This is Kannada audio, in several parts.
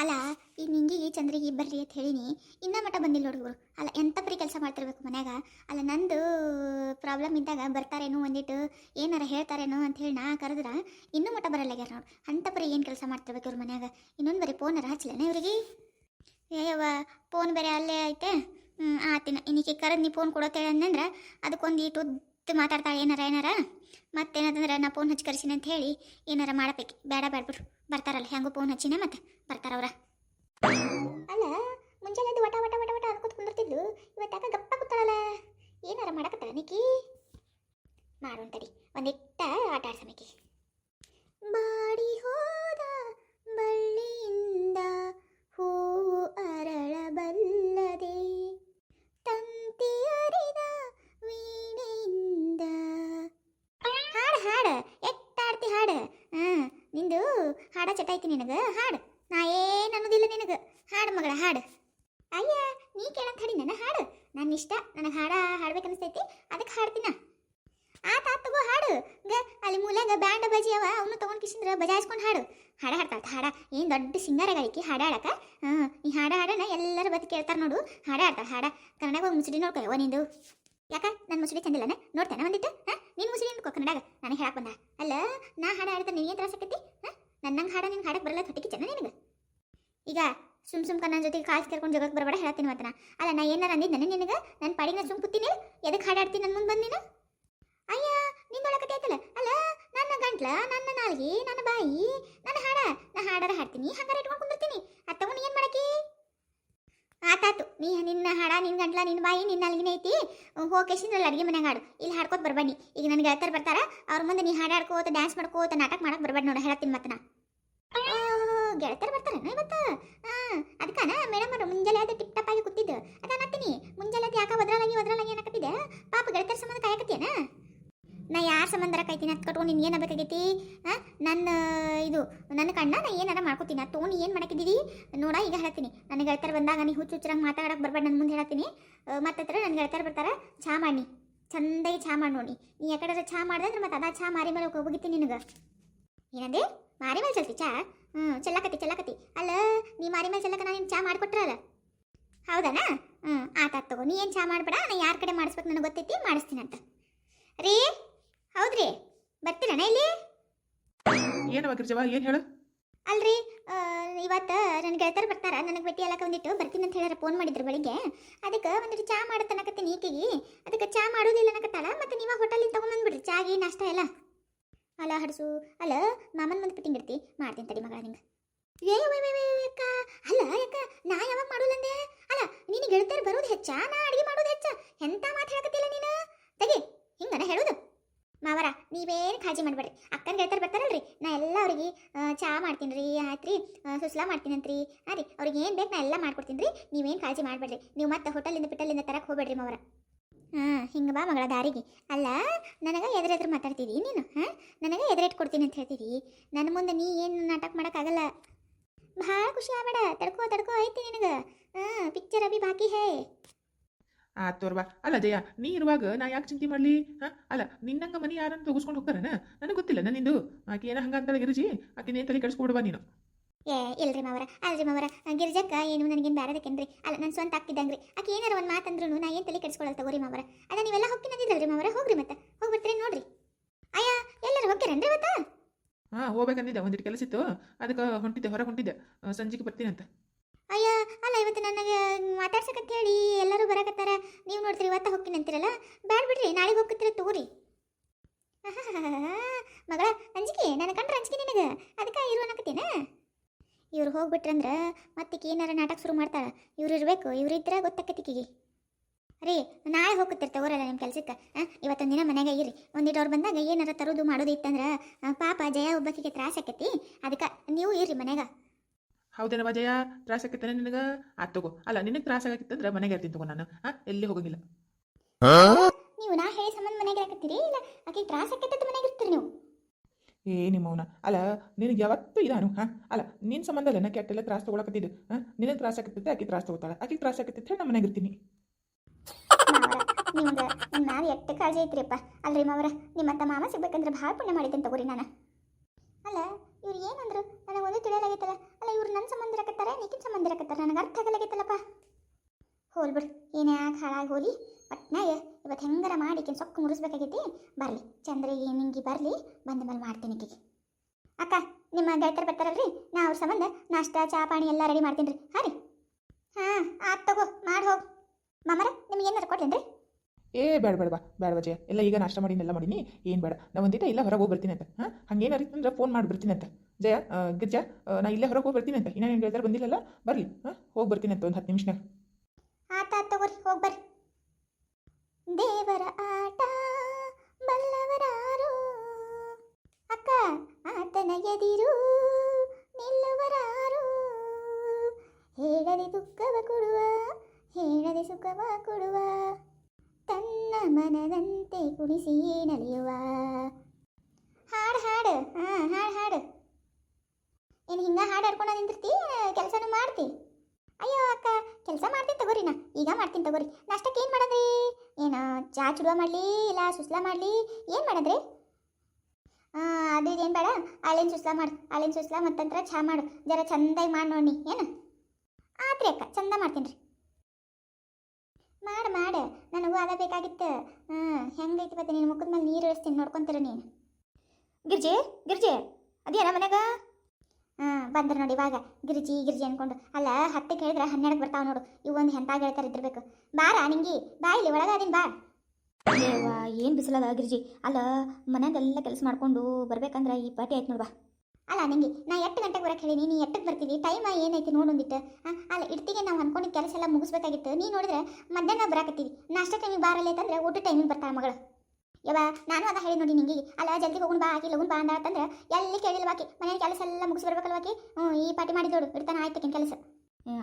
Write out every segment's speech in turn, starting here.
ಅಲ್ಲ, ಈ ನಿಂಗಿಗೆ ಚಂದ್ರಿಗೆ ಬರ್ರಿ ಅಂತ ಹೇಳಿನಿ. ಇನ್ನೂ ಮಠ ಬಂದಿಲ್ಲ ಹುಡುಗರು ಅಲ್ಲ, ಎಂತ ಪರಿ ಕೆಲಸ ಮಾಡ್ತಿರ್ಬೇಕು ಮನ್ಯಾಗ? ಅಲ್ಲ, ನಂದು ಪ್ರಾಬ್ಲಮ್ ಇದ್ದಾಗ ಬರ್ತಾರೇನು ಒಂದಿಟ್ಟು, ಏನಾರ ಹೇಳ್ತಾರೇನೋ ಅಂತ ಹೇಳಿ ನಾ ಕರೆದ್ರ, ಇನ್ನೂ ಮಟ ಬರಲ್ಲಾಗ್ಯಾರ ನೋಡಿ. ಅಂಥ ಪರಿ ಏನು ಕೆಲಸ ಮಾಡ್ತಿರ್ಬೇಕು ಇವ್ರ ಮನ್ಯಾಗ? ಇನ್ನೊಂದು ಬರೀ ಫೋನರ ಹಚ್ಚಲೇನ ಇವ್ರಿಗೆ? ಏಯವ್ವ ಫೋನ್ ಬೇರೆ ಅಲ್ಲೇ ಐತೆ. ಹ್ಞೂ ಆತಿನ ಇನ್ನಿಕೆ ಕರೆದು ನೀ ಫೋನ್ ಕೊಡೋ ಅಂದಂದ್ರೆ ಅದಕ್ಕೊಂದು ಇಟ್ಟು ಉದ್ದು ಮಾತಾಡ್ತಾಳೆ ಏನಾರ ಏನಾರ? ಮತ್ತೇನಂತಂದ್ರೆ ನಾ ಫೋನ್ ಹಚ್ಚಿ ಕರ್ಸಿನಿ ಅಂತ ಹೇಳಿ ಏನಾರ ಮಾಡಬೇಕು. ಬೇಡ ಬೇಡ ಬಿಡು ಬರ್ತಾರಲ್ಲ, ಹೆಂಗೂ ಫೋನ್ ಹಚ್ಚಿನ ಮತ್ತೆ ಬರ್ತಾರವ್ರ ಅಲ್ಲ, ಮುಂಜಾನೆ ಅದು ವಟ ವಟ ವಟ ವಟ ಅನ್ಕೋತ ಕುಂದಿರ್ತಿದ್ಲು ಇವತ್ತು ಯಾಕೆ ಗಪ್ಪ ಕೂತಾಳಲ್ಲ. ಏನಾರ ಮಾಡಕತ್ತಾಳ ನಿಕಿ ಮಾಡುವಂತಡಿ ಒಂದಿಟ್ಟ ಆಟ ಆಡ್ಸಮಿಕಿ ಬಾಡಿ ಹೋದ ಬಳ್ಳಿಯಿಂದ ಹೂವು ಅರಳಬಲ್ಲದೆ, ತಂತಿ ಅರಿದ ವೀಣೆಯಿಂದ. ಹಾಡು ಹಾಡು, ಎತ್ತಾಡ್ತಿ ಹಾಡು. ನಿಂದು ಹಾಡ ಚಟ ಐತಿ ನಿನಗೆ? ಹಾಡು. ನಾ ಏನು ಅನ್ನೋದಿಲ್ಲ ನಿನಗೆ. ಹಾಡು ಮಗಳ, ಹಾಡು. ಅಯ್ಯ, ನೀ ಕೇಳಂತ ಹಾಡಿ ನನ್ನ ಹಾಡು. ನನ್ನ ಇಷ್ಟ, ನನಗೆ ಹಾಡ ಹಾಡ್ಬೇಕನ್ನಿಸ್ತೈತಿ ಅದಕ್ಕೆ ಹಾಡ್ತೀನ. ಆತ ಆತ ತಗೋ ಹಾಡು. ಗ, ಅಲ್ಲಿ ಮೂಲ್ಯಾಗ ಬ್ಯಾಂಡ್ ಬಜಿ ಅವ ಅವನು ತಗೊಂಡ್ ಕಿಸಿಂದ್ರ ಬಜಾಯಿಸ್ಕೊಂಡು ಹಾಡು. ಹಾಡ ಹಾಡ್ತಾಳ ಹಾಡ. ಏನು ದೊಡ್ಡ ಸಿಂಗರ್ ಆಗಲಿಕ್ಕೆ ಹಾಡ ಹಾಡಕ? ಹಾಂ ಈ ಹಾಡ ಹಾಡನ ಎಲ್ಲರೂ ಬತ್ ಕೇಳ್ತಾರೆ ನೋಡು. ಹಾಡ ಹಾಡ್ತಾಳ ಹಾಡ. ಕನ್ನಡ ಹೋಗಿ ಮುಸುಡಿ ನೋಡ್ಕೊಯವ ನಿಂದು. ಯಾಕ? ನನ್ನ ಮುಸುಳಿ ಚಂದಿಲ್ಲನ? ನೋಡ್ತೇನೆ, ಒಂದಿಟ್ಟು, ಹಾ? ನಿನ್ನ ಮುಸುಳಿ ಅಂದ್ಕೋ ಕನ್ನಡಾಗ ನನಗೆ ಹೇಳಕ್ ಬಂದ. ಅಲ್ಲ, ನಾ ಹಾಡ ಹಾಡ್ತಾ ನಿನಗೆ ತ್ರಾಸ ಆಕತಿ ನನ್ನಂಗೆ ಹಾಡ, ನಿಂಗೆ ಹಾಡಕ್ಕೆ ಬರಲ್ಲ ಹೊಟ್ಟಿಗೆ ಚೆನ್ನ ನಿನಗೆ? ಈಗ ಸುಮ್ ಸುಮ್ಕ ನನ್ನ ಜೊತೆಗೆ ಕಾಲು ಕೇಳ್ಕೊಂಡು ಜಗಕ್ಕೆ ಬರಬೇಡ ಹೇಳ್ತೀನಿ ಮತ್ತನ ಅಲ್ಲ, ನಾ ಏನಾರ ಅಂದಿದ್ದೆ ನಿನಗೆ? ನನ್ನ ಪಾಡಿಗೆ ನಾ ಸುಮ್ ಕೂತೀನಿ? ಎದಕ್ಕೆ ಹಾಡಾಡ್ತೀನಿ ನನ್ನ ಮುಂದೆ ಬಂದು ನೀನು? ಅಯ್ಯ ನಿಂದೊಳಕತೆ ಆಯ್ತಲ್ಲ? ಅಲ್ಲ, ನನ್ನ ಗಂಟ್ಲ, ನನ್ನ ನಾಲ್ಗಿ, ನನ್ನ ಬಾಯಿ, ನನ್ನ ಹಾಡ. ನಾ ಹಾಡಾರ ಹಾಡ್ತೀನಿ, ಹಂಗಾರ ಇಟ್ಕೊಂಡು ಕುಂದಿರ್ತೀನಿ. ಅತ್ತವನು ಏನು ಮಾಡಕ್ಕೆ ಆತಾತು. ನೀ ನಿನ್ನ ಹಾಡ ನಿನ್ನ ಗಂಟ್ಲ ನಿನ್ನ ಬಾಯಿ, ನಿನ್ನ ಅಲ್ಲಿಗೆ ಐತಿ. ಹೋಗೇಶಿಂದ್ರಲ್ಲಿ ಅಡುಗೆ ಮನ್ಯಾಗ ಹಾಡು. ಇಲ್ಲಿ ಹಾಡ್ಕೋತ ಬರ್ಬನ್ನಿ. ಈಗ ನನಗೆ ಗೆಳತರ್ ಬರ್ತಾರ, ಅವ್ರ ಮುಂದೆ ನೀ ಹಾಡಾಡ್ಕೋತ ಡ್ಯಾನ್ಸ್ ಮಾಡ್ಕೋತ, ನಾಟಕ ಮಾಡಕ್ ಬರಬೇಡಿ ನೋಡ, ಹೇಳ್ತೀನಿ ಮತ್ತನ ಗೆಳತರ್ ಬರ್ತಾರ ಇವತ್ತು ಹಾಂ ಅದಕ್ಕನ ಮೇಡಮ್ ಅವರು ಮುಂಜಾನೆ ಅದು ಟಿಪ್ ಟಪ್ ಆಗಿ ಕೂತಿದ್ದು. ಅದನ್ನತ್ತೀನಿ ಮುಂಜಾನೆ ಅದು ಯಾಕ ಒದ್ರಲಾಗಿ ಒದ್ರಾಲಾಗಿ ಅನ್ನಕತ್ತಿದ್ದೆ ಪಾಪ ಗೆಳತರ ಸಂಬಂಧ ಕಾಯಕತ್ತೇನ ನಾ ಯಾರ ಸಂಬಂಧರ ಕಾಯ್ತೀನಿ ಕಟ್ಕೊಂಡು ನೀನು ಏನು ಬೇಕಾಗೈತಿ ಹಾಂ ನನ್ನ ಇದು, ನನ್ನ ಕಣ್ಣ ನಾ ಏನಾರ ಮಾಡ್ಕೋತೀನಿ. ಅದು ತೊಗೊಂಡು ಏನು ಮಾಡಕ್ಕಿದ್ದೀರಿ ನೋಡ, ಈಗ ಹೇಳ್ತೀನಿ. ನನಗೆ ಗೆಳತರ ಬಂದಾಗ ನೀ ಹುಚ್ಚು ಹುಚ್ಚರಂಗೆ ಮಾತಾಡಕ್ಕೆ ಬರಬೇಡ ನನ್ನ ಮುಂದೆ ಹೇಳ್ತೀನಿ. ಮತ್ತತ್ರ ನನಗೆ ಗೆಳತರ ಬರ್ತಾರೆ, ಚಾ ಮಾಡಿ, ಚಂದಾಗಿ ಚಾ ಮಾಡಿ ನೋಡಿ. ನೀ ಯಾಕಡೆ ಚಾ ಮಾಡಿದೆ ಅಂದ್ರೆ ಮತ್ತೆ ಅದ ಚಾ ಮಾರಿ ಮೇಲೆ ಹೋಗಿತ್ತೀನಿ ನಿನಗೆ? ಏನಂದೆ? ಮಾರಿ ಮೇಲೆ ಚಲ್ತಿ ಚಾ? ಹ್ಞೂ ಚೆಲ್ಲಕತಿ ಚೆಲ್ಲಕತಿ ಅಲ್ಲ, ನೀ ಮಾರಿ ಮೇಲೆ ಚೆಲ್ಲಕ ನಾನು ಚಾ ಮಾಡಿಕೊಟ್ರಲ್ಲ ಹೌದನಾ? ಹ್ಞೂ ಆತ ತಗೋ. ನೀ ಏನು ಚಾ ಮಾಡಬೇಡ ನಾನು ಯಾರ ಕಡೆ ಮಾಡಿಸ್ಬೇಕು ನನಗೆ ಗೊತ್ತೈತಿ, ಮಾಡಿಸ್ತೀನಂತ. ರೀ ಹೌದ್ರಿ. ಬರ್ತೀರಣ ಇಲ್ಲಿ? ಏನವ ಗಿರ್ಜವ ಏನು ಹೇಳು? ಅಲ್ರಿ ಇವತ್ತು ನನ್ನ ಗೆಳತರು ಬರ್ತಾರ ನನಗೆ ಭೇಟಿ ಎಲ್ಲ ಒಂದಿಟ್ಟು ಬರ್ತೀನಿ ಅಂತ ಹೇಳಾರ ಫೋನ್ ಮಾಡಿದ್ರು ಬೆಳಿಗ್ಗೆ. ಅದಕ್ಕೆ ಒಂದಿಟ್ಟು ಚಾ ಮಾಡತನಕತ್ತೀನಿ ಈಕೆಗೆ. ಅದಕ್ಕೆ ಚಾ ಮಾಡೋದಿಲ್ಲ ಅನ್ನಕತ್ತಾಳ ಮತ್ತೆ ನೀವ ಹೋಟೆಲಿಂದ ತೊಗೊಂಬಂದ್ಬಿಡ್ರಿ ಚಾಗಿ ನಾಷ್ಟ ಎಲ್ಲ. ಅಲ್ಲ ಹಡಸು ಅಲ್ಲ ಮಾಮನ್ ಮಂದಿ ಬಿಟ್ಟಿಂಗಿರ್ತಿ ಮಾಡ್ತೀನಿ ತಡಿ ಮಗಳ ನಿಂಗೆ. ಏ ಅಕ್ಕ. ಅಲ್ಲ ಯಾಕ? ನಾ ಯಾವಾಗ ಮಾಡೋಲ್ಲಂದೆ ಅಲ್ಲ ನೀನು ಗೆಳತಿಯರು ಬರೋದು ಹೆಚ್ಚಾ ನಾ ಅಡುಗೆ ಮಾಡೋದು ಹೆಚ್ಚ? ಎಂತ ಮಾತು ಹೇಳಕತ್ತಿಲ್ಲ ನೀನು? ತೆಗಿ ಹಿಂಗನ ಹೇಳೋದು. ನೀವೇನು ಕಾಳಜಿ ಮಾಡಬೇಡ್ರಿ. ಅಕ್ಕನ ಗೆಳತಿಯರು ಬರ್ತಾರಲ್ರಿ. ನಾ ಎಲ್ಲ ಅವ್ರಿಗೆ ಚಹಾ ಮಾಡ್ತೀನಿ ರೀ ಆಯ್ತು ರೀ ಸುಸ್ಲಾ ಮಾಡ್ತೀನಂತ್ರಿ. ಹಾಂ ರೀ, ಅವ್ರಿಗೆ ಏನು ಬೇಕು ನಾ ಎಲ್ಲ ಮಾಡ್ಕೊಡ್ತೀನಿ ರೀ ನೀವೇನು ಕಾಳಜಿ ಮಾಡಬೇಡ್ರಿ. ನೀವು ಮತ್ತೆ ಹೋಟೆಲಿಂದ, ಪಿಟಲಿಂದ ತರಕ್ಕೆ ಹೋಗ್ಬೇಡ್ರಿ ಮವರ. ಹಾಂ, ಹಿಂಗೆ ಬಾ ಮಗಳ ದಾರಿಗೆ. ಅಲ್ಲ, ನನಗೆ ಎದುರೆದ್ರು ಮಾತಾಡ್ತೀರಿ ನೀನು, ಹಾಂ? ನನಗೆ ಎದುರಿಟ್ಟು ಕೊಡ್ತೀನಿ ಅಂತ ಹೇಳ್ತೀರಿ ನನ್ನ ಮುಂದೆ ನೀ ಏನು ನಾಟಕ ಮಾಡೋಕ್ಕಾಗಲ್ಲ ಭಾಳ ಖುಷಿ ಆಗ್ಬೇಡ. ತಡ್ಕೋ ತಡ್ಕೋ ಐತಿ ನಿನಗೆ. ಹಾಂ ಪಿಕ್ಚರ್ ಅಭಿ ಬಾಕಿ ಹೇ. ಆ ತೋರ್ವಾ. ಅಲ್ಲ ಜಯ ನೀ ಇರುವಾಗ ನಾ ಯಾಕೆ ಚಿಂತೆ ಮಾಡಲಿ? ಹಾಂ? ಅಲ್ಲ ನಿನ್ನಂಗ ಮನಿ ಯಾರನ್ನು ತೊಗಸ್ಕೊಂಡು ಹೋಗ್ತಾರನ? ನನಗೆ ಗೊತ್ತಿಲ್ಲ ನಿಂದು ಆಕೆ ಏನ ಹಂಗ ಅಂತಾಳೆ ಗಿರಿಜಿ. ಆಕೆ ನೀ ತಲೆ ಕೆಡಿಸ್ಕೊಡ್ಬಾ ನೀನು? ಏ ಇಲ್ರಿ ಮಾವರ ಅಲ್ರಿ ಮಾವರ. ಗಿರಿಜಕ್ಕ ಏನು ನನಗೇನು ಬೇರೆದಕ್ಕೇನ್ರಿ ಅಲ್ಲ ನನ್ನ ಸ್ವಂತ ಆಗ್ತಿದ್ದಂಗ್ರಿ ಆಕೆ ಏನಾರ ಒಂದು ಮಾತಂದ್ರೂ ನಾ ಏನು ತಲೆ ಕೆಡಿಸ್ಕೊಳ್ಳಲ್ಲ ತಗೋರಿ ಮಾವರ. ಅದ ನೀವೆಲ್ಲ ಹೋಗ್ತಿನದಿದ್ರಲ್ರಿ ಮಾವರ. ಹೋಗ್ರಿ ಮತ್ತೆ. ಹೋಗ್ಬಿಡ್ತೀರಿ ನೋಡ್ರಿ? ಅಯ್ಯ ಎಲ್ಲರೂ ಹೋಗ್ಯಾರನ್ರಿ ಮತ್ತ ಹಾಂ ಹೋಗ್ಬೇಕಂದಿದ್ದೆ ಒಂದಿಟ್ಟು ಕೆಲಸ ಇತ್ತು. ಅದಕ್ಕೆ ಹೊಂಟಿದ್ದೆ ಹೊರಗೆ ಹೊಂಟಿದ್ದೆ. ಸಂಜೆಗೆ ಬರ್ತೀನಿ ಅಂತ ಅಯ್ಯ ಅಲ್ಲ ಇವತ್ತು ನನಗೆ ಮಾತಾಡ್ಸಕಂತ ಹೇಳಿ ಎಲ್ಲರೂ ಬರಕತ್ತಾರ. ನೀವು ನೋಡ್ತೀರಿ, ಇವತ್ತ ಹೋಗ್ತೀನಿ ಅಂತೀರಲ್ಲ? ಬ್ಯಾಡ ಬಿಡ್ರಿ, ನಾಳೆಗೆ ಹೋಗ್ತೀರ ತಗೋರಿ. ಮಗಳ, ಅಂಜಿಕೆ, ನನ್ನ ಕಂಡ್ರೆ ಅಂಜಿಕೆ ನಿನಗೆ. ಅದಕ್ಕೆ ಇರು ಅನ್ನಕತ್ತೀನ? ಇವ್ರು ಹೋಗ್ಬಿಟ್ರಂದ್ರೆ ಮತ್ತಿಕ್ಕೆ ಏನಾರ ನಾಟಕ ಶುರು ಮಾಡ್ತಾರ ಇವ್ರು ಇರಬೇಕು, ಇವ್ರು ಇದ್ರೆ ಗೊತ್ತಾಕತಿಕಿಗೆ ರೀ, ನಾಳೆ ಹೋಗ್ತಿರ್ ತಗೋರಲ್ಲ ನಿಮ್ಮ ಕೆಲಸಕ್ಕೆ. ಇವತ್ತೊಂದು ದಿನ ಮನೆಗೆ ಇರಿ ಒಂದಿಟ್ಟು ಅವ್ರು ಬಂದಾಗ ಏನಾರ ತರೋದು ಮಾಡೋದು ಇತ್ತಂದ್ರೆ ಪಾಪ ಜಯ ಒಬ್ಬಕ್ಕಿಗೆ ತ್ರಾಸ ಆಕೈತಿ ಅದಕ್ಕೆ ನೀವು ಇರ್ರಿ ಮನೆಗೆ ಹೌದೇನವ ಜಯ ತ್ರಾಸ ಆಕೈತೆ ನಿನಗೆ? ಆತ್ ತಗೋ. ಅಲ್ಲ ನಿನಗೆ ತ್ರಾಸ ಆಗತ್ತಿತ್ತಂದ್ರೆ ಮನೆಗೆ ಇರ್ತೀನಿ ತಗೋ ನಾನು? ಹಾಂ ಎಲ್ಲಿ ಹೋಗಂಗಿಲ್ಲ. ನೀವು ನಾ ಹೇಳಿ ಸಂಬಂಧ ಮನೆಗೆ ಹಾಕತ್ತೀರಿ ಇಲ್ಲ ಆಕೆ ತ್ರಾಸ ಆಕೈತೆ ಮನೆಗೆ ಇರ್ತೀರಿ ನೀವು? ಏ ನಿಮ್ಮವನ ಅಲ್ಲ ನಿನಗೆ ಯಾವತ್ತೂ ಇದಾನು ಹಾ? ಅಲ್ಲ ನಿನ್ನ ಸಂಬಂಧ ಅಲ್ಲ ನಾ ಕೆಟ್ಟೆಲ್ಲ ತ್ರಾಸ ತಗೊಳಕತ್ತಿದ್ದು ಹಾಂ? ನಿನಗೆ ತ್ರಾಸ ಆಗತ್ತಿದ್ದೆ ಆಕೆ ತ್ರಾಸ ತಗೋತಾಳೆ. ಆಕೆ ತ್ರಾಸ ಹೇಳಿ ನಮ್ಮ ಮನೆಗೆ ಇರ್ತೀನಿ. ಮಾವರ ನಿಮ್ಗೆ ನಿಮ್ಮ ಮಾವ ಎಟ್ಟು ಕಾಳಜಿ ಐತ್ರಿಪ್ಪ ಅಲ್ರಿ ಮಾವರ ನಿಮ್ಮ ಅತ್ತ ಮಾಮ ಸಿಗ್ಬೇಕಂದ್ರೆ ಭಾಳ ಪುಣ್ಯ ಮಾಡಿದ್ದೇನೆ ತಗೋರಿ ನಾನು. ಅಲ್ಲ ಇವ್ರು ಏನಂದ್ರು ನನಗೆ ಒಂದು ತಿಳಿಯಲಾಗೈತಲ್ಲ ಅಲ್ಲ ಇವ್ರು ನನ್ನ ಸಂಬಂಧ ಇರಕತ್ತಾರ ಮಾಡಾಕತ್ತಾರ ನನಗೆ ಅರ್ಥ ಆಗಲಾಗೈತಲ್ಲಪ್ಪ ಹೋಲ್ ಬಿಡು ಏನು ಹಾಳಾಗಿ ಹೋಲಿ ಒಟ್ನಾಗ ಇವತ್ತು ಹೆಂಗಾರ ಮಾಡಿ ಈಕಿನ ಸೊಕ್ಕು ಮುಗಿಸ್ಬೇಕಾಗೈತಿ ಬರಲಿ. ಚಂದ್ರಿಗೆ ನಿಂಗಿ ಬರಲಿ, ಬಂದ ಮೇಲೆ ಮಾಡ್ತೀನಿ ಈಕಿಗೆ. ಅಕ್ಕ, ನಿಮ್ಮ ಗೆಳತರ ಬರ್ತಾರಲ್ರಿ? ನಾ ಅವ್ರ ಸಂಬಂಧ ನಾಷ್ಟ, ಚಾ, ಪಾಣಿ ಎಲ್ಲ ರೆಡಿ ಮಾಡ್ತೀನಿ ರೀ. ಹಾಂ ರೀ. ಹಾಂ, ಆತ್ ತಗೋ, ಮಾಡಿ ಹೋಗು. ಮಾಮರ, ನಿಮ್ಗೆ ಏನಾರು ಕೊಡ್ಲೇನ್ರಿ? ಏ ಬೇಡ ಬೇಡ ಬಾ ಬೇಡ ಬಜೆ ಎಲ್ಲ ಈಗ ನಾಷ್ಟ ಮಾಡೀನಿ, ಎಲ್ಲ ಮಾಡೀನಿ. ಏನು ಬೇಡ. ನಾ ಒಂದಿಟ ಇಲ್ಲ ಹೊರಗೆ ಹೋಗಿ ಬರ್ತೀನಿ ಅಂತ. ಹಾಂ, ಹಂಗೇನಾರು ಅಂದ್ರೆ ಫೋನ್ ಮಾಡಿ ಬರ್ತೀನಿ ಅಂತ. ಜಯ ಗಿರ್ಜಾ ನಾ ಇಲ್ಲೇ ಹೊರಗೆ ಹೋಗಿ ಬರ್ತೀನಿ ಅಂತ. ಇನ್ನೇನು ಏನು ಬಂದಿಲ್ಲಲ್ಲ, ಬರಲಿ. ಹಾಂ, ಹೋಗಿ ಬರ್ತೀನಿ ಅಂತ ಒಂದು ಹತ್ತು ನಿಮಿಷನಾಗ ಆತ ಆತ್ ತಗೋರಿ ಹೋಗಿ ಬರ್ರಿ ದೇವರ ಆಟ ಬಲ್ಲವರಾರು ಅಕ್ಕ, ಆತನ ಎದಿರು ನಿಲ್ಲುವರಾರು ಹೇಳದೆ ದುಃಖವ ಕೊಡುವ, ಹೇಳದೆ ಸುಖವ ಕೊಡುವ, ತನ್ನ ಮನದಂತೆ ಕುಣಿಸಿ ನಲಿಯುವ ಹಾಡು ಹಾಡು, ಹಾಂ, ಹಾಡು ಹಾಡು. ಏನು ಹಿಂಗ ಹಾಡು ಹಾಡ್ಕೊಂಡು ನಿಂತಿರ್ತಿ ಕೆಲಸನೂ ಮಾಡ್ತಿ? ಅಯ್ಯೋ ಅಕ್ಕ, ಕೆಲಸ ಮಾಡ್ತೀನಿ ತಗೋರಿ ನಾ. ಈಗ ಮಾಡ್ತೀನಿ ತಗೋರಿ. ನಾಷ್ಟಕ್ಕೆ ಏನು ಮಾಡೋದ್ರಿ? ಏನು, ಚಾ ಚುಡುವ ಮಾಡಲಿ ಇಲ್ಲ ಸುಸ್ಲಾ ಮಾಡಲಿ? ಏನು ಮಾಡಿದ್ರಿ? ಅದು ಇದೇನು ಬೇಡ, ಹಾಲಿನ ಸುಸ್ಲಾ ಮಾಡು, ಹಾಲಿನ ಸುಸ್ಲಾ ಮತ್ತಂತ್ರ ಚಾ ಮಾಡು, ಜರ ಚಂದಾಗಿ ಮಾಡಿ ನೋಡಿ ಏನು? ಆತ್ರಿ ಅಕ್ಕ, ಚಂದ ಮಾಡ್ತೀನಿ ರೀ. ಮಾಡು ಮಾಡು, ನನಗೂ ಅದ ಬೇಕಾಗಿತ್ತು. ಹಾಂ ಹೆಂಗೈತಿ ಮತ್ತೆ ನಿನ್ನ ಮುಖದ ಮೇಲೆ ನೀರು ಇಳಿಸ್ತೀನಿ, ನೋಡ್ಕೊಂತೀರ ನೀನು. ಗಿರ್ಜೆ ಗಿರ್ಜೆ, ಅದೇನ ಮನ್ಯಾಗ? ಹಾಂ ಬಂದ್ರೆ ನೋಡಿ ಇವಾಗ. ಗಿರಿಜಿ ಗಿರಿಜಿ ಅನ್ಕೊಂಡು. ಅಲ್ಲ ಹತ್ತಕ್ಕೆ ಹೇಳಿದ್ರೆ ಹನ್ನೆರಡಕ್ಕೆ ಬರ್ತಾವ ನೋಡು. ಇವು ಒಂದು ಹೆಂತಾಗ ಹೇಳ್ತಾರೆ ಇದ್ದಿರ್ಬೇಕು ಬಾರ ನಿಂಗಿ. ಬಾ ಇಲ್ಲಿ ಒಳಗಾದಿನ ಬಾ. ಅಯ್ಯವ್ವ ಏನು ಬಿಸಿಲದ ಗಿರಿಜಿ? ಅಲ್ಲ ಮನ್ಯಾಗೆಲ್ಲ ಕೆಲಸ ಮಾಡ್ಕೊಂಡು ಬರ್ಬೇಕಂದ್ರೆ ಈ ಪಾಟಿ ಆಯ್ತು ನೋಡ್ವಾ ಅಲ್ಲ ನಿಂಗೆ ನಾ ಎಷ್ಟು ಗಂಟೆಗೆ ಬರಕ್ಕೆ ಹೇಳಿ ನೀನು ಎಟ್ಟಕ್ಕೆ ಬರ್ತೀವಿ ಟೈಮ್ ಏನೈತಿ ನೋಡೊಂದಿಟ್ಟು ಅಲ್ಲ ಇಡ್ತಿಗೆ ನಾವು ಅನ್ಕೊಂಡಿದ್ದ ಕೆಲಸ ಎಲ್ಲ ಮುಗಿಸ್ಬೇಕಾಗಿತ್ತು. ನೀ ನೋಡಿದ್ರೆ ಮಧ್ಯಾಹ್ನ ಬರಾಕತ್ತೀವಿ. ನಾಷ್ಟ ಟೈಮಿಗೆ ಬಾರಲ್ಲ ಅಂತಂದ್ರೆ ಊಟ ಟೈಮಿಗೆ ಬರ್ತಾಳ ಮಗಳು. ಯವ್ವ, ನಾನು ಅದ ಹೇಳಿ ನೋಡಿ ನಿಂಗೆ. ಅಲ್ಲ, ಜಲ್ದಿ ಹೋಗೋಣ ಬಾ ಆಕಿ ಲಗುನ್ ಬಾ ಅಂದ ಅಂತಂದ್ರೆ ಎಲ್ಲಿ ಕೇಳಿಲ್ಲ ಬಾಕಿ ಮನೆ ಕೆಲಸ ಎಲ್ಲ ಮುಗಿಸಿ ಹ್ಞೂ ಈ ಪಾರ್ಟಿ ಮಾಡಿದೋಡು ಇಡ್ತಾನ ಕೆನ್ ಕೆಲಸ.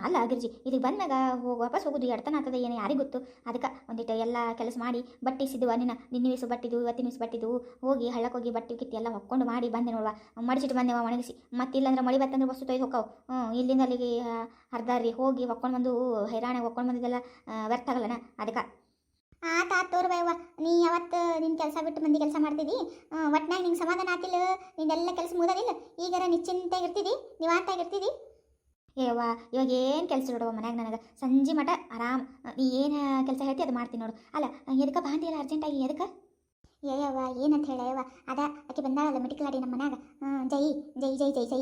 ಅಲ್ಲ ಗಿರ್ಜಿ ಇದಕ್ಕೆ ಬಂದಾಗ ಹೋಗಿ ವಾಪಸ್ ಹೋಗೋದು ಎಡ್ತನ ಆಗ್ತದೆ ಏನು ಯಾರಿಗೆ ಗೊತ್ತು? ಅದಕ್ಕೆ ಒಂದಿಟ್ಟು ಎಲ್ಲ ಕೆಲಸ ಮಾಡಿ, ಬಟ್ಟೆ ಸಿದ್ದುವ ನಿನ್ನ ನಿನ್ನ ಬಟ್ಟಿದು ಬಟ್ಟಿದ್ದು ಇವತ್ತಿನ ವಯಸ್ಸು ಬಟ್ಟಿದ್ದು ಹೋಗಿ ಹಳ್ಳಕ್ಕೆ ಹೋಗಿ ಬಟ್ಟೆ ಕಿತ್ತಿ ಎಲ್ಲ ಹೊಕ್ಕೊಂಡು ಮಾಡಿ ಬಂದೆ ನೋಡುವ. ಮಡಿಸಿಟ್ಟು ಬಂದೆವ ಒಣಗಿಸಿ ಮತ್ತೆ ಇಲ್ಲಾಂದ್ರೆ ಮಳಿ ಬತ್ತಂದ್ರೆ ಬಸ್ಸು ತೊಯ್ದು ಹ್ಞೂ ಇಲ್ಲಿಂದ ಅಲ್ಲಿಗೆ ಹರ್ದಾರಿ ಹೋಗಿ ಹೊಕ್ಕೊಂಡು ಬಂದು, ಹೈರಾಣಾಗಿ ಹೊಕ್ಕೊಂಡು ಬಂದಿದ್ದೆಲ್ಲ ವ್ಯರ್ಥ ಆಗಲ್ಲನ? ಅದಕ್ಕೆ ಆತ ಆತ್ ತೋರ್ ಬೈವ್ವ ನೀ ಯಾವತ್ತು ನಿನ್ನ ಕೆಲಸ ಬಿಟ್ಟು ಮಂದಿ ಕೆಲಸ ಮಾಡ್ತಿದ್ದಿ ಒಟ್ನಾಗ ನಿಂಗೆ ಸಮಾಧಾನ ಆತಿಲ್ಲ? ನಿನ್ನೆಲ್ಲ ಕೆಲಸ ಮುಗ್ದದಿಲ್ಲ? ಈಗಾರ ನಿಶ್ಚಿಂತೆಯಾಗಿ ಇರ್ತಿದಿ? ನಿವಾಂತಾಗಿರ್ತಿದಿ ಏವ್ವ ಇವಾಗ ಏನು ಕೆಲಸ ನೋಡುವ ಮನ್ಯಾಗ ನನಗೆ? ಸಂಜೆ ಮಠ ಆರಾಮ್. ನೀ ಏನು ಕೆಲಸ ಹೇಳ್ತಿ ಅದು ಮಾಡ್ತೀನಿ ನೋಡು. ಅಲ್ಲ ಎದಕ್ಕೆ ಬಾಂದಿಲ್ಲ ಅರ್ಜೆಂಟಾಗಿ ಎದಕ್ಕೆ ಏಯವ್ವ, ಏನಂತ ಹೇಳವ್ವ ಅದ ಆಕೆ ಬಂದಾಳಲ್ಲ ಮೆಡಿಕಲ್ ನಮ್ಮ ಮನ್ಯಾಗ? ಜೈ ಜೈ ಜೈ ಜೈ ಜೈ.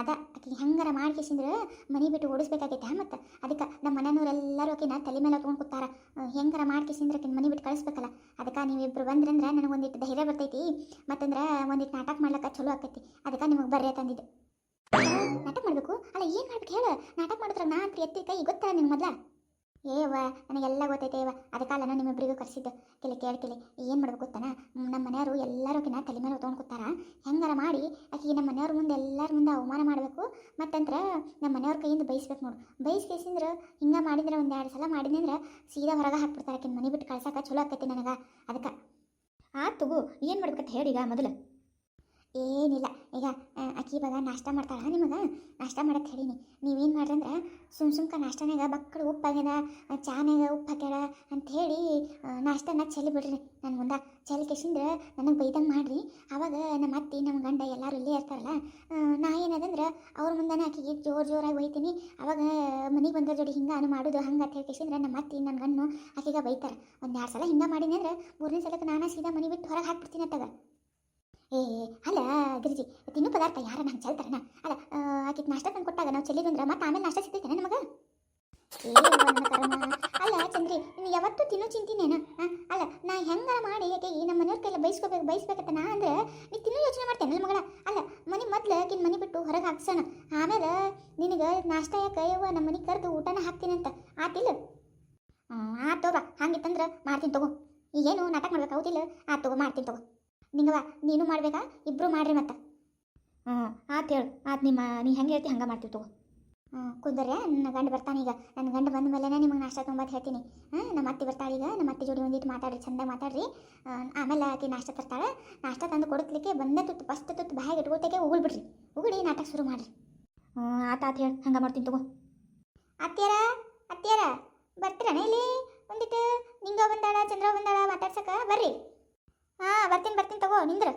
ಅದ ಆಕೆ ಹೆಂಗಾರ ಮಾಡ್ಕೇಸಿಂದ್ರೆ ಮನೆ ಬಿಟ್ಟು ಓಡಿಸ್ಬೇಕಾಗೈತೆ ಮತ್ತೆ? ಅದಕ್ಕೆ ನಮ್ಮ ಮನೆಯವ್ರೆಲ್ಲರೂ ಆಕಿನ ತಲೆ ಮೇಲೆ ತೊಗೊಂಡು ಕೂತಾರ. ಹೆಂಗಾರ ಮಾಡ್ಕೇಸಿಂದ್ರೆ ಆಕಿನ ಮನೆ ಬಿಟ್ಟು ಕಳಿಸ್ಬೇಕಲ್ಲ? ಅದಕ್ಕೆ ನೀವಿಬ್ರು ಬಂದ್ರಂದ್ರೆ ನನಗೆ ಒಂದಿಟ್ಟು ಧೈರ್ಯ ಬರ್ತೈತಿ, ಮತ್ತಂದ್ರೆ ಒಂದಿಟ್ಟು ನಾಟಕ ಮಾಡ್ಲಕ್ಕ ಚಲೋ ಆಕೈತಿ. ಅದಕ್ಕೆ ನಿಮಗೆ ಬರ್ರೆ ತಂದಿದ್ದು ನಾಟಕ ಮಾಡಬೇಕು? ಅಲ್ಲ, ಏನು ಮಾಡ್ಬೇಕು ಹೇಳು? ನಾಟಕ ಮಾಡಿದ್ರೆ ನಾ ಅಂತ ಎತ್ತಿ ಕೈ ಗೊತ್ತಾ ನಿನ್ನ ಮೊದಲ? ಏವ ನನಗೆಲ್ಲ ಗೊತ್ತೈತೆ ಏವ ಅದಕ್ಕಲ್ಲ ನಾನು ನಿಮ್ಮಿಬ್ಬರಿಗೂ ಕರೆಸಿದ್ದು. ಕೇಳಿ ಕೆಲೆ, ಏನು ಮಾಡ್ಬೇಕು ಗೊತ್ತಾನ? ನಮ್ಮ ಮನೆಯವರು ಎಲ್ಲರೂ ಆಕಿನ ತಲೆ ಮೇಲೆ ತೊಗೊಂಡು ಕೂತಾರ. ಹೆಂಗಾರ ಮಾಡಿ ಆಕೆಗೆ ನಮ್ಮ ಮನೆಯವ್ರ ಮುಂದೆ ಎಲ್ಲರ ಮುಂದೆ ಅವಮಾನ ಮಾಡಬೇಕು. ಮತ್ತಂತ್ರ ನಮ್ಮ ಮನೆಯವ್ರ ಕೈಯಿಂದ ಬೈಸ್ಬೇಕು ನೋಡು. ಬೈಸ್ಕೇಸಿಂದ್ರೆ ಹಿಂಗೆ ಮಾಡಿದ್ರೆ ಒಂದು ಎರಡು ಸಲ ಮಾಡಿದ್ರೆ ಸೀದಾ ಹೊರಗೆ ಹಾಕ್ಬಿಡ್ತಾರೆ ಆಕಿನ ಮನೆ ಬಿಟ್ಟು ಕಳ್ಸಕ್ಕೆ ಚಲೋ ಆಕೈತಿ ನನಗೆ. ಅದಕ್ಕೆ. ಆ, ತಗೋ, ಏನು ಮಾಡ್ಬೇಕಂತ ಈಗ ಮೊದಲು. ಏನಿಲ್ಲ. ಈಗ ಅಕ್ಕಿ ಇವಾಗ ನಾಷ್ಟ ಮಾಡ್ತಾಳ. ನಿಮಗೆ? ನಾಷ್ಟ ಮಾಡಕ್ಕೆ ಹೇಳೀನಿ. ನೀವೇನು ಮಾಡ್ರಿ ಅಂದ್ರೆ ಸುಮ್ ಸುಮ್ಕ ನಾಷ್ಟನಾಗ ಬಕ್ಕಳು ಉಪ್ಪು ಆಗ್ಯದ ಆ, ಚಾನ್ಯಾಗ ಉಪ್ಪು ಹಾಕ್ಯಾರ ಅಂತ ಹೇಳಿ ನಾಷ್ಟನ ಚೆಲ್ಲಿ ಬಿಡ್ರಿ ನನ್ನ ಮುಂದೆ. ಚೆಲ್ಲಿ ಕೆಸಿಂದ್ರೆ ನನಗೆ ಬೈದಂಗೆ ಮಾಡ್ರಿ. ಅವಾಗ ನಮ್ಮ ಅತ್ತಿ ನಮ್ಮ ಗಂಡ ಎಲ್ಲರೂ ಇಲ್ಲೇ ಇರ್ತಾರಲ್ಲ ನಾ ಏನದಂದ್ರೆ ಅವ್ರ ಮುಂದೆ ಆಕಿಗೆ ಜೋರು ಜೋರಾಗಿ ಬೈತೀನಿ. ಅವಾಗ ಮನೆಗೆ ಬಂದ್ರ ಜೋಡಿ ಹಿಂಗೆ ಮಾಡೋದು ಹಂಗೆ ಅಂತ ಹೇಳಿ ಕೆಸಿಂದ್ರೆ ನಮ್ಮ ಅತ್ತಿ ನನ್ನ ಗಂಡು ಆಕಿಗೆ ಬೈತಾರೆ. ಒಂದು ಎರಡು ಸಲ ಹಿಂಗೆ ಮಾಡೀನಿ ಅಂದ್ರೆ ಮೂರನೇ ಸಲಕ್ಕೆ ನಾನು ಸೀದಾ ಮನೆ ಬಿಟ್ಟು ಹೊರಗೆ ಹಾಕ್ಬಿಡ್ತೀನಿ ಅತ್ತಾಗ. ಏ ಅಲ್ಲ, ಗಿರಿಜಿ, ತಿನ್ನೋ ಪದಾರ್ಥ ಯಾರ ನಂಗೆ ಚೆಲ್ತಾರನ? ಅಲ್ಲ ಆಕಿಗೆ ನಾಷ್ಟ ತಂದು ಕೊಟ್ಟಾಗ ನಾವು ಚೆಲ್ಲಿದಂದ್ರೆ ಮತ್ತೆ ಆಮೇಲೆ ನಾಷ್ಟ ಸಿಗ್ತೈತೇನೆ ನಮಗೆ. ಅಲ್ಲ, ಚಂದ್ರಿ ನೀವು ಯಾವತ್ತೂ ತಿನ್ನೋ ಚಿಂತಿನೇನ? ಅಲ್ಲ, ನಾ ಹೆಂಗಾರ ಮಾಡಿ ಯಾಕೆ ಈ ನಮ್ಮ ಮನೆಯವ್ರ ಕೈಲಿ ಬೈಸ್ಕೋಬೇಕು ಬೈಸ್ಬೇಕಂತ ನಾ ಅಂದ್ರೆ ನೀ ತಿನ್ನೋ ಯೋಚನೆ ಮಾಡ್ತೇನೆ ಮಗಳ? ಅಲ್ಲ, ಮನೆ ಮೊದ್ಲು ಆಕಿನ ಮನೆ ಬಿಟ್ಟು ಹೊರಗೆ ಹಾಕ್ಸೋಣ. ಆಮೇಲೆ ನಿನಗೆ ನಾಷ್ಟ ಯಾಕೆ? ಯವ್ವ ನಮ್ಮ ಮನೆಗೆ ಕರೆದು ಊಟನ ಹಾಕ್ತೀನಿ ಅಂತ ಆತಿಲ್ಲ ಆತೋ ಬಾ ಹಂಗಿತ್ತಂದ್ರೆ ಮಾಡ್ತೀನಿ ತಗೋ. ಈಗೇನು ನಾಟಕ ಮಾಡ್ಬೇಕು ಆತ್ ತಗೋ, ಮಾಡ್ತೀನಿ ತಗೋ. ನಿಂಗವ ನೀನು ಮಾಡ್ಬೇಕಾ? ಇಬ್ರು ಮಾಡ್ರಿ ಮತ್ತೆ. ಹ್ಞೂ ಆತು ಹೇಳು. ಆತು ನಿಮ್ಮ, ನೀ ಹೆಂಗೆ ಹೇಳ್ತಿ ಹಂಗೆ ಮಾಡ್ತೀವಿ ತಗೋ. ಹ್ಞೂ ಕುಂದರ್ಯ, ನನ್ನ ಗಂಡ ಬರ್ತಾನೆ ಈಗ. ನನ್ನ ಗಂಡ ಬಂದ ಮೇಲೆ ನಿಮಗೆ ನಾಷ್ಟ ತೊಂಬತ್ತು ಹೇಳ್ತೀನಿ. ಹಾಂ ನಮ್ಮ ಅತ್ತೆ ಬರ್ತಾಳೆ ಈಗ. ನಮ್ಮ ಅತ್ತೆ ಜೋಡಿ ಒಂದಿಟ್ಟು ಮಾತಾಡ್ರಿ ಚಂದ ಮಾತಾಡ್ರಿ. ಆಮೇಲೆ ಆಕೆ ನಾಷ್ಟ ತರ್ತಾಳೆ. ನಾಷ್ಟ ತಂದು ಕೊಡತ್ಲಿಕ್ಕೆ ಬಂದ ತುತ್ತು ಫಸ್ಟ್ ತುತ್ತು ಬಾಯಿಗೆ ಇಟ್ಕೊಳ್ತಕ್ಕೆ ಉಗುಳ್ಬಿಡ್ರಿ. ಉಗುಳಿ ನಾಟಕ ಶುರು ಮಾಡ್ರಿ. ಹ್ಞೂ ಆತು ಆತು ಹೇಳಿ. ಹಂಗೆ ಮಾಡ್ತೀನಿ ತಗೋ. ಅತ್ತೆಯರ ಅತ್ತೆಯರ ಬರ್ತೀರಣ ಇಲ್ಲಿ? ಒಂದಿಟ್ಟು ನಿಂಗ ಬಂದಾಳ ಚಂದ್ರ ಬಂದಾಳ, ಮಾತಾಡ್ಸಕ ಬರ್ರಿ. ಹಾಂ ಬರ್ತೀನಿ ಬರ್ತೀನಿ ತಗೋ ನಿಂದ್ರ.